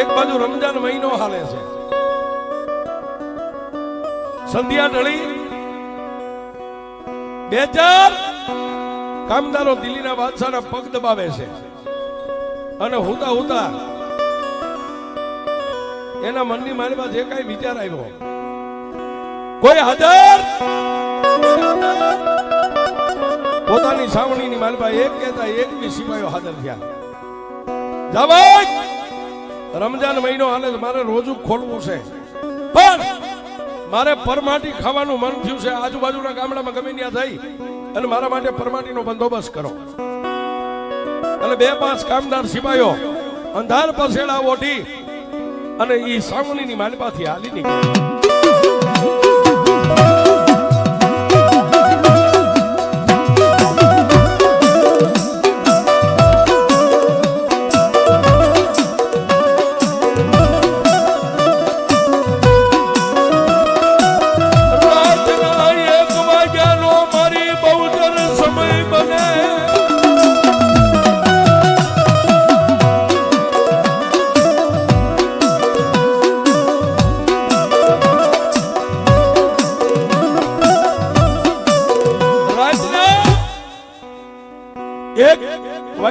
એક બાજુ રમજાન મહિનો હાલે છે. સંધ્યા ઢળી. બે ચાર કામદારો દિલ્હીના બાદશાહના પગ દબાવે છે. અને હુતા હુતા એના મનની મારી જે કઈ વિચાર આવ્યો, કોઈ હાજર પોતાની સાવણીની માલપા એક કહેતા, એક બી સિપાહીઓ હાજર થયા. જાવાય રમજાન મહિનો હાલે મારે રોજુ ખોલવું છે. પણ મારે પરમાટી ખાવાનું મન થયું છે, આજુબાજુના ગામડામાં ગમે ત્યાં થઈ, અને મારા માટે પરમાટીનો બંદોબસ્ત કરો. અને બે પાંચ કામદાર સિપાયો અંધાર પસેડા ઓઢી અને એ સાવણીની માલપાથી હાલી નીકળી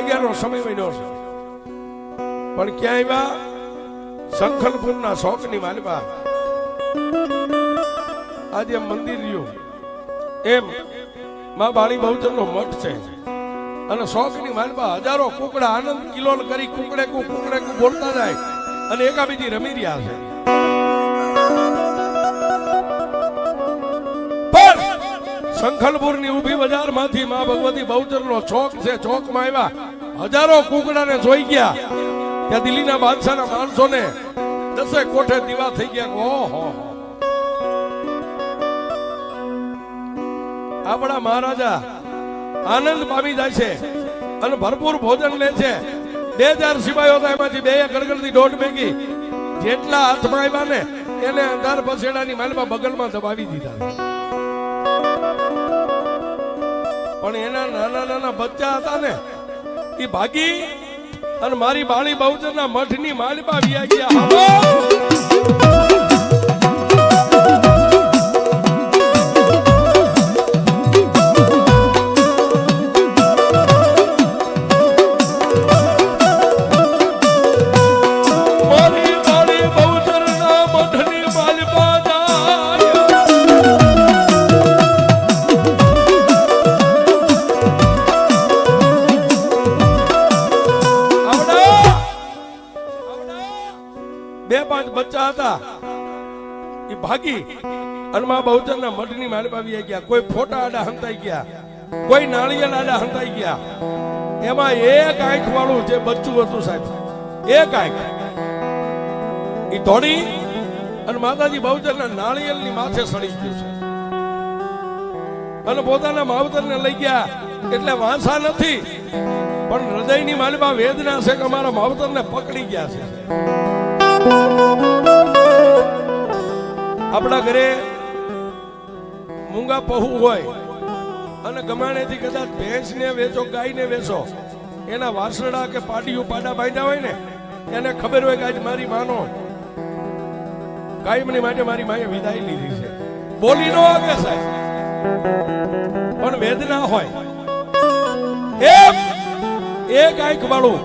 વાગ્યાનો સમય બન્યો છે. પણ ક્યાં આવ્યા શંખલપુરના શોકની માલપા આજે મંદિર રહ્યું. એમ માં બાળી બહુચરનો મઠ છે. અને શોખની માલમાં હજારો કુકડા આનંદ કિલોલ કરી કુકડે કુ કુકડે કુ બોલતા જાય અને એકાબીજી રમી રહ્યા છે. શંખલપુરની ઊભી બજારમાંથી મા ભગવતી બહુચરનો ચોક છે. ચોકમાં આવ્યા હજારો કુકડાને જોઈ ગયા. ત્યાં દિલ્હીના બાદશાહના માણસોને દસે કોઠે દીવા થઈ ગયા ઓહો આપણા મહારાજા આનંદ પામી જાય છે અને ભરપૂર ભોજન લે છે. બે હજાર સિપાહીઓ હતા એમાંથી બે ગડગડતી દોઢ ભેગી. જેટલા હાથમાં આવ્યા ને એને અંધાર પસેડાની માલમાં બગલમાં દબાવી દીધા. પણ એના નાના નાના બચ્ચા હતા ને એ ભાગી અને મારી બાળી બહુચરના મઠની માલમાં વ્યા ગયા. બચ્ચા હતા એ ભાગી અને માં બહુચરના મઠની માલપા આવી ગયા. કોઈ ફોટા આડા હંતાઈ ગયા. કોઈ નાળિયેર આડા હંતાઈ ગયા. એમાં એક આંખ વાળું જે બચ્ચું હતું સાહેબ, એક આંખ. એ દોડી અને માતાજી બહુચરના નાળિયેરની માથે સડી ગયું છે. અને પોતાના માવતરને લઈ ગયા. એટલે વાંસા નથી, પણ હૃદયની માલમાં વેદના છે કે અમારા માવતરને પકડી ગયા છે. આપણા ઘરે મૂંગા પહુ હોય અને ગમાણેથી કદાચ ભેંસને વેચો, ગાયને વેચો, એના વાસરડા કે પાટીયું પાડા બાંધ્યા હોય ને, એને ખબર હોય કે આજ મારી માનો. કાયમની માટે મારી માએ વિદાય લીધી છે. બોલી નો આવે સાહેબ. પણ વેદના હોય. એક એક આંખ વાળું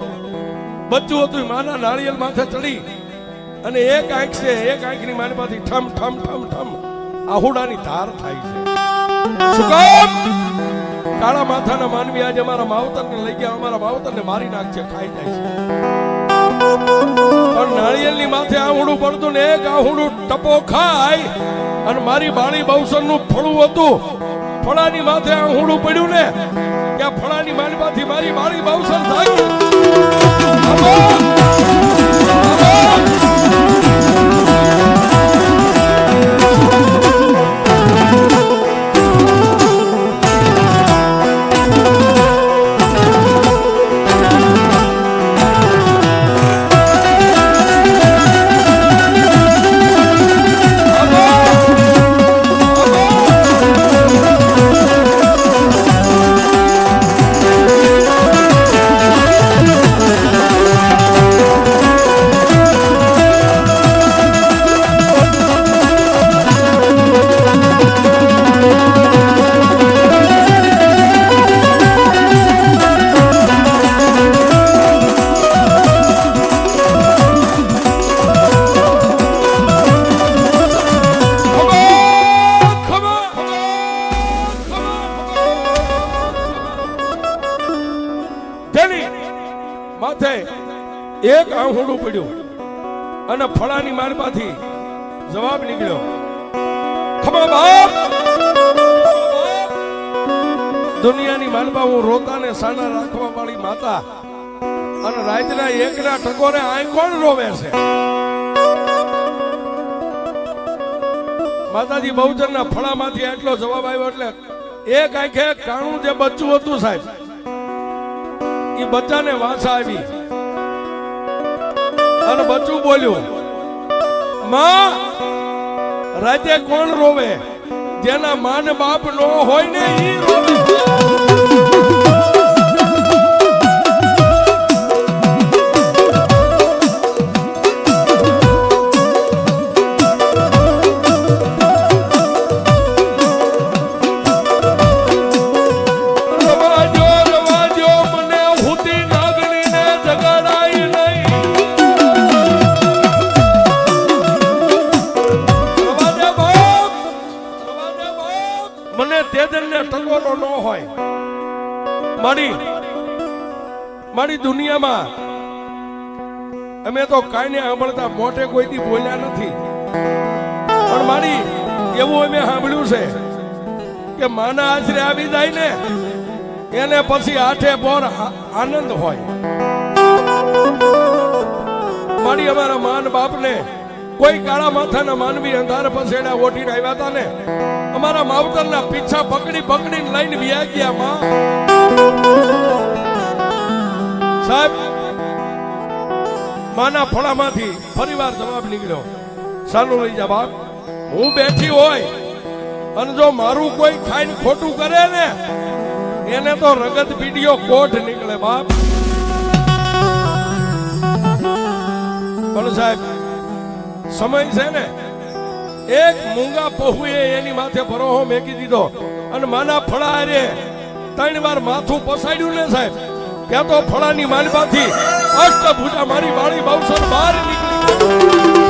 બચ્ચું હતું, માના નાળિયેર માથે ચડી. અને એક આંખ છે એક આંખની માનમાંથી ઠમ ઠમ ઠમ ઠમ આહુડાની ધાર થાય છે. કાળા માથાના માનવી આજે અમારા માવતરને લઈ ગયા, અમારા માવતરને મારી નાખશે ખાઈ જાય છે. પણ નાળિયેરની માથે આહુડું પડતું ને એક આહુડું ટપો ખાય અને મારી બાળી બહુસરનું ફળું હતું. ફળાની માથે આહુડું પડ્યું ને, ત્યાં ફળાની માલમાંથી મારી બાળી બહુસર થાય. આહુડું પડ્યું અને ફળાની મારપાથી જવાબ નીકળ્યો. ખબર બાપ! દુનિયાની માનપા હું રોતા ને સાના રાખવા વાળી માતા અને રાતના એકના ટકોરે આ કોણ રોવે છે. માતાજી બહુજનના ફળામાંથી આટલો જવાબ આવ્યો એટલે એક આંખે કાણું જે બચ્ચું હતું સાહેબ એ બચ્ચાને વાંસા આવી. અને બચ્ચું બોલ્યું, માં, રાતે કોણ રોવે? જેના માન બાપ નો હોય ને એ રોવે. સાંભળતા મોટે કોઈથી બોલ્યા નથી. પણ મારી, એવું અમે સાંભળ્યું છે કે માના આશરે આવી જાય ને, એને પછી આઠે પોર આનંદ હોય. મારી અમારા માન બાપને કોઈ કાળા માથાના માનવી અંધાર પસેડા ઓઢીને આવ્યા હતા ને, અમારા માવતરના પીછા પકડી પકડીને લઈને વ્યા ગયા માં. સાહેબ માના ફળામાંથી ફરીવાર જવાબ નીકળ્યો. સારું લઈ જા બાપ. હું બેઠી હોય અને જો મારું કોઈ ખાઈને ખોટું કરે ને, એને તો રગત પીડીઓ કોઠ નીકળે બાપ. પણ સાહેબ, સમય છે ને, એક મૂંગા પહુએ એની માથે ભરોહો મેકી દીધો અને માના ફળા રે ત્રણ વાર માથું પસાડ્યું ને સાહેબ. ત્યાં તો ફળાની માલમાંથી અષ્ટભુજા મારી વાળી બાવસર બહાર નીકળી.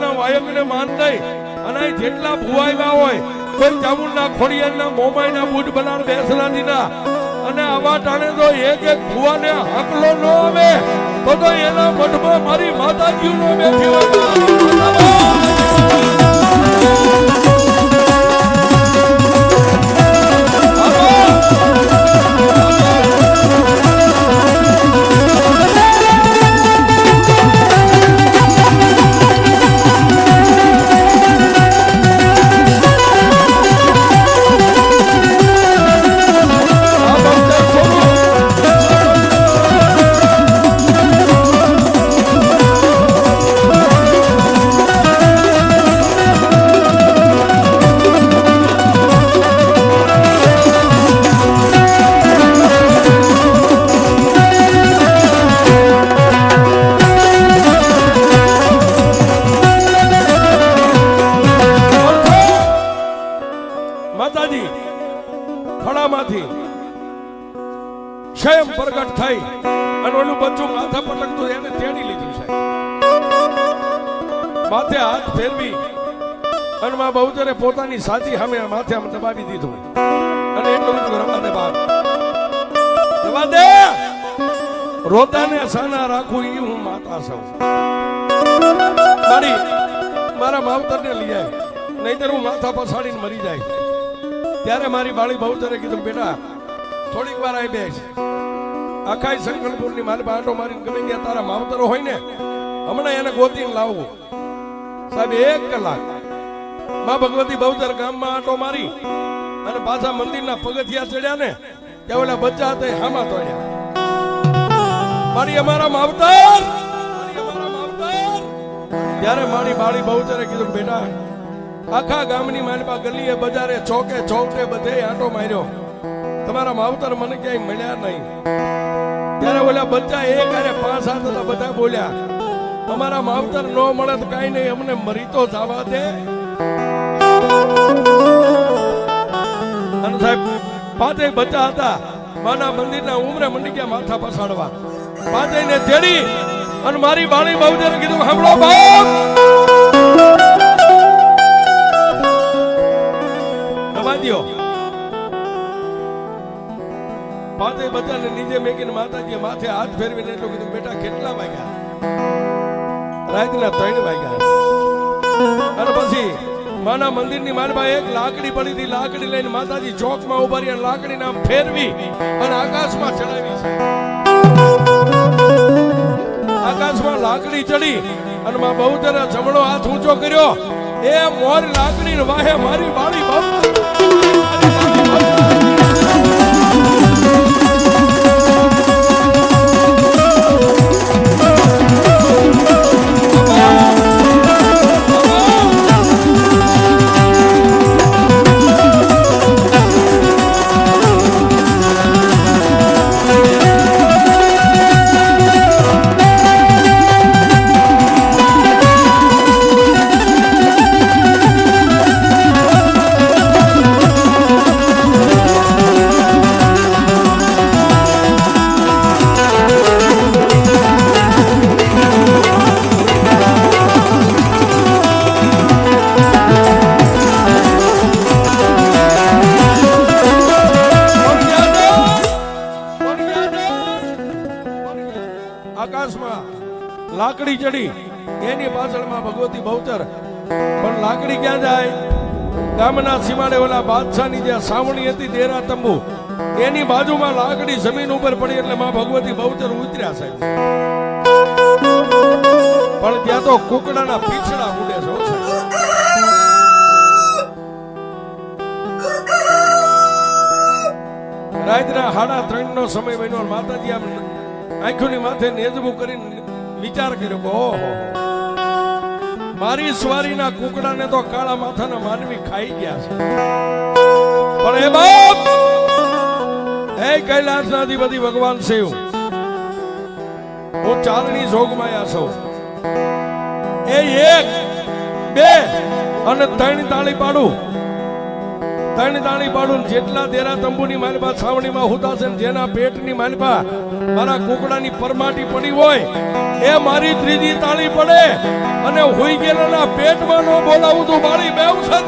બહુજરના વાયકને માન દઈ અને જેટલા ભુવાયેલા હોય, કોઈ ચામુંડના ખોડિયારના મોમાઈના બુટ બનાર બેસલાજીના અને આવા ટાણે તો એક એક ભુવાને હકલો ન આવે. તો તો એના મઠમાં મારી માતાજી નો બેઠી હોય. હાથ ફેરવી અને માં બહુચરે પોતાની સાચી સામે માથે આમ દબાવી દીધું. અને એટલું બધું રમા દે બાપ રવા દે. રોતાને સાના રાખું એ હું માતા સૌ. મારી, મારા માવતરને લઈ આવી નહીતર હું માથા પસાડીને મરી જાય. ત્યારે મારી બાળી બહુચરે કીધું, બેટા, થોડીક વાર આવી બેસ. શંકરપુરની મારી બાટો મારીને ગમે ત્યાં તારા માવતરો હોય ને, હમણાં એને ગોતીને લાવવું સાહેબ, એક કલાક. માં ભગવતી બહુચર ગામમાં આટો મારી અને પાછા મંદિરના પગથિયા ચડ્યા ને, ત્યાં ઓલા બચ્ચા હતા હામા તોડ્યા. મારી અમારા માવતર ત્યારે મારી બાળી બહુચરે કીધું, બેટા, આખા ગામની માનપા ગલીએ, બજારે ચોકે ચોકે બધે આંટો માર્યો. તમારા માવતર મને ક્યાંય મળ્યા નહીં. ત્યારે ઓલા બચ્ચા એક અરે પાંચ સાત હતા, બધા બોલ્યા અમારા માવતર ન મળે તો કાંઈ નહીં, અમને મરી તો જવા દે. અને સાહેબ, પાંચે બચ્ચા હતા, માના મંદિરના ઉમરે મંડી ગયા માથા પસાડવા પાંચે ને તેડી અને મારી બાળી માવજે કીધું સાંભળો બાપ. રવા દ્યો. પાંચેય બચ્ચાને નીચે મેકીને માતાજીએ માથે હાથ ફેરવીને એટલું કીધું, બેટા, કેટલા વાગ્યા? રાતના ત્રણ વાગ્યા અને પછી માના મંદિરની માલમાં એક લાકડી પડી હતી. લાકડી લઈને માતાજી ચોકમાં ઊભા રહી અને લાકડીને ફેરવી અને આકાશમાં ચડાવી છે. આકાશમાં લાકડી ચડી અને માં બહુ જમણો હાથ ઊંચો કર્યો. એ મોર લાકડી વાહે મારી બાળી બહુ લાકડી ચડી. એની પાછળમાં ભગવતી બહુચર. પણ લાકડી ક્યાં જાય? ગામના સીમાડે ઓલા બાદશાહની જે સાવણી હતી દેરા તંબુ. એની બાજુમાં લાકડી જમીન ઉપર પડી એટલે માં ભગવતી બહુચર ઉતર્યા સાહેબ. પણ ત્યાં તો કુકડાના પીછડા ઉડે છે. રાતના સાડા ત્રણ નો સમય બન્યો માતાજી આમ આંખોની માથે નેજવું કરીને વિચાર કર્યો કે, ઓહો મારી સ્વારીના કુકડાને તો કાળા માથાના માનવી ખાઈ ગયા છે. પણ એ બાપ હે કૈલાસના અધિપતિ ભગવાન શિવ હું ચાલની જોગમાયા છું. એ એક, બે અને ત્રણ તાળી પાડું. ત્રણ દાણી પાડું જેટલા દેરા તંબુની માલપા, છાવણીમાં હુતા છે જેના પેટની માલપા મારા કુકડાની પરમાટી પડી હોય, એ મારી ત્રીજી તાળી પડે અને હોઈ ગયેલાના પેટમાં ન બોલાવું તો મારી બેવ છે.